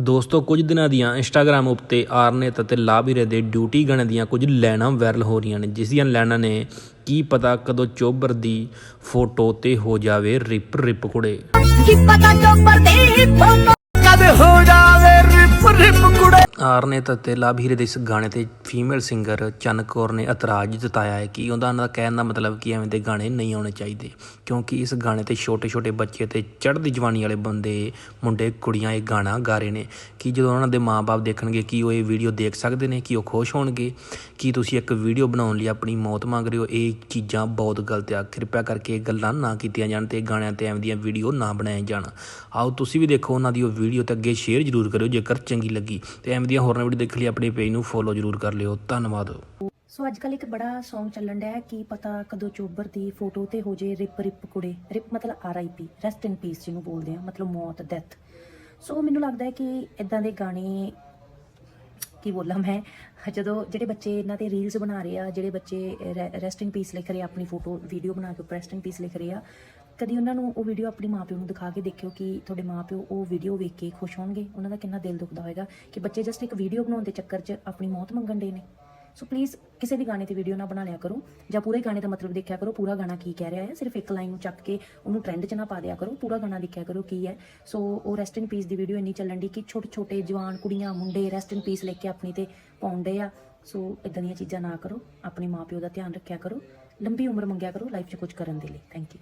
ਦੋਸਤੋ, ਕੁਝ ਦਿਨਾਂ ਦੀਆਂ ਇੰਸਟਾਗ੍ਰam ਉੱਤੇ ਆਰਨੇਤ ਅਤੇ ਲਾਬੀਰੇ ਦੇ ਡਿਊਟੀ ਗਾਣੇ ਦੀਆਂ ਕੁਝ ਲਾਈਨਾਂ ਵਾਇਰਲ ਹੋ ਰਹੀਆਂ ਨੇ, ਜਿਸ ਦੀਆਂ ਲਾਈਨਾਂ ਨੇ ਕੀ ਪਤਾ ਕਦੋਂ ਚੋਬਰ ਦੀ ਫੋਟੋ ਤੇ ਹੋ ਜਾਵੇ ਰਿਪ ਰਿਪ ਕੁੜੇ। ਕੀ ਪਤਾ ਚੋਪਰ ਦੀ ਫੋਟੋ ਆਰਨੇਤ ਅਤੇ ਲਾਭੀਰੇ ਦੇ ਇਸ ਗਾਣੇ ਤੇ ਫੀਮੇਲ ਸਿੰਗਰ ਚੰਨ ਕੌਰ ਨੇ ਇਤਰਾਜ਼ ਜਤਾਇਆ ਹੈ ਕਿ ਉਹਨਾਂ ਦਾ ਕਹਿਣ ਦਾ ਮਤਲਬ ਕਿ ਐਵੇਂ ਦੇ ਗਾਣੇ ਨਹੀਂ ਆਉਣੇ ਚਾਹੀਦੇ, ਕਿਉਂਕਿ ਇਸ ਗਾਣੇ ਤੇ ਛੋਟੇ-ਛੋਟੇ ਬੱਚੇ ਤੇ ਚੜ੍ਹਦੀ ਜਵਾਨੀ ਵਾਲੇ ਬੰਦੇ, ਮੁੰਡੇ, ਕੁੜੀਆਂ ਇਹ ਗਾਣਾ ਗਾ ਰਹੇ ਨੇ। ਕਿ ਜਦੋਂ ਉਹਨਾਂ ਦੇ ਮਾਪੇ ਦੇਖਣਗੇ ਕਿ ਉਹ ਇਹ ਵੀਡੀਓ ਦੇਖ ਸਕਦੇ ਨੇ, ਕਿ ਉਹ ਖੁਸ਼ ਹੋਣਗੇ? ਕਿ ਤੁਸੀਂ ਇੱਕ ਵੀਡੀਓ ਬਣਾਉਣ ਲਈ ਆਪਣੀ ਮੌਤ ਮੰਗ ਰਹੇ ਹੋ? ਇਹ ਚੀਜ਼ਾਂ ਬਹੁਤ ਗਲਤ ਆ। ਕਿਰਪਾ ਕਰਕੇ ਇਹ ਗੱਲਾਂ ਨਾ ਕੀਤੀਆਂ ਜਾਣ ਤੇ ਗਾਣਿਆਂ ਤੇ ਐਵੇਂ ਦੀਆਂ ਵੀਡੀਓ ਨਾ ਬਣਾਏ ਜਾਣ। ਆਓ ਤੁਸੀਂ ਵੀ ਦੇਖੋ ਉਹਨਾਂ ਦੀ ਉਹ ਵੀਡੀਓ ਤੇ ਅੱਗੇ ਸ਼ੇਅਰ ਜ਼ਰੂਰ ਕਰਿਓ, ਜੇਕਰ ਚੰਗੀ ਲੱਗੀ ਤੇ ਐਵੇਂ ਦੀਆਂ ਹੋਰਾਂ ਵੀਡੀਓ ਦੇਖਣ ਲਈ, ਆਪਣੇ ਪੇਜ ਨੂੰ ਫੋਲੋ ਜ਼ਰੂਰ ਕਰ ਲਿਓ। ਧੰਨਵਾਦ। ਸੋ ਅੱਜ ਕੱਲ ਇੱਕ ਬੜਾ Song ਚੱਲਣ ਡਿਆ ਕੀ ਪਤਾ ਕਦੋਂ ਚੋਬਰ ਦੀ ਫੋਟੋ ਤੇ ਹੋ ਜੇ ਰਿਪ ਰਿਪ ਕੁੜੇ, ਰਿਪ ਮਤਲਬ R I P rest in peace ਜਿਹਨੂੰ ਬੋਲਦੇ ਆ, ਮਤਲਬ ਮੌਤ ਡੈਥ ਸੋ ਮੈਨੂੰ ਲੱਗਦਾ ਹੈ ਕਿ ਇਦਾਂ ਦੇ ਗਾਣੇ, ਕੀ ਬੋਲਾਂ ਮੈਂ, ਜਦੋਂ ਜਿਹੜੇ ਬੱਚੇ ਇਹਨਾਂ ਤੇ ਰੀਲਸ ਬਣਾ ਰਹੇ ਆ, ਜਿਹੜੇ ਬੱਚੇ ਰੈਸਟ ਇਨ ਪੀਸ ਲਿਖ ਰਹੇ ਆ, ਆਪਣੀ ਫੋਟੋ ਵੀਡੀਓ ਬਣਾ ਕੇ ਰੈਸਟ ਇਨ ਪੀਸ ਲਿਖ ਰਹੇ ਆ ਕਦੀ ਉਹਨਾਂ ਨੂੰ ਉਹ ਵੀਡੀਓ ਆਪਣੇ ਮਾਪਿਓ ਨੂੰ ਦਿਖਾ ਕੇ ਦੇਖਿਓ ਕਿ ਤੁਹਾਡੇ ਮਾਪਿਓ ਉਹ ਵੀਡੀਓ ਵੇਖ ਕੇ ਖੁਸ਼ ਹੋਣਗੇ? ਉਹਨਾਂ ਦਾ ਕਿੰਨਾ ਦਿਲ ਦੁਖਦਾ ਹੋਏਗਾ ਕਿ ਬੱਚੇ ਜਸਟ ਇੱਕ ਵੀਡੀਓ ਬਣਾਉਣ ਦੇ ਚੱਕਰ 'ਚ ਆਪਣੀ ਮੌਤ ਮੰਗਣ ਦੇ ਨੇ। ਸੋ ਪਲੀਜ਼ ਕਿਸੇ ਵੀ ਗਾਣੇ ਤੇ ਵੀਡੀਓ ਨਾ ਬਣਾ ਲਿਆ ਕਰੋ ਜਾਂ ਪੂਰੇ ਗਾਣੇ ਦਾ ਮਤਲਬ ਦੇਖਿਆ ਕਰੋ ਪੂਰਾ ਗਾਣਾ ਕੀ ਕਹਿ ਰਿਹਾ ਹੈ। ਸਿਰਫ ਇੱਕ ਲਾਈਨ ਨੂੰ ਚੱਕ ਕੇ ਉਹਨੂੰ ਟ੍ਰੈਂਡ 'ਚ ਨਾ ਪਾ ਦਿਆ ਕਰੋ, ਪੂਰਾ ਗਾਣਾ ਦੇਖਿਆ ਕਰੋ ਕੀ ਹੈ। ਸੋ ਉਹ ਰੈਸਟ ਇਨ ਪੀਸ ਦੀ ਵੀਡੀਓ ਇੰਨੀ ਚੱਲਣ ਦੀ ਕਿ ਛੋਟੇ ਛੋਟੇ ਜਵਾਨ ਕੁੜੀਆਂ, ਮੁੰਡੇ ਰੈਸਟ ਇਨ ਪੀਸ ਲੈ ਕੇ ਆਪਣੀ ਤੇ ਪਾਉਂਦੇ ਆ। ਸੋ ਇਦਾਂ ਦੀਆਂ ਚੀਜ਼ਾਂ ਨਾ ਕਰੋ, ਆਪਣੇ ਮਾਪਿਓ ਦਾ ਧਿਆਨ ਰੱਖਿਆ ਕਰੋ, ਲੰਬੀ ਉਮਰ ਮੰਗਿਆ ਕਰੋ ਲਾਈਫ 'ਚ ਕੁਝ ਕਰਨ ਦੇ ਲਈ। Thank you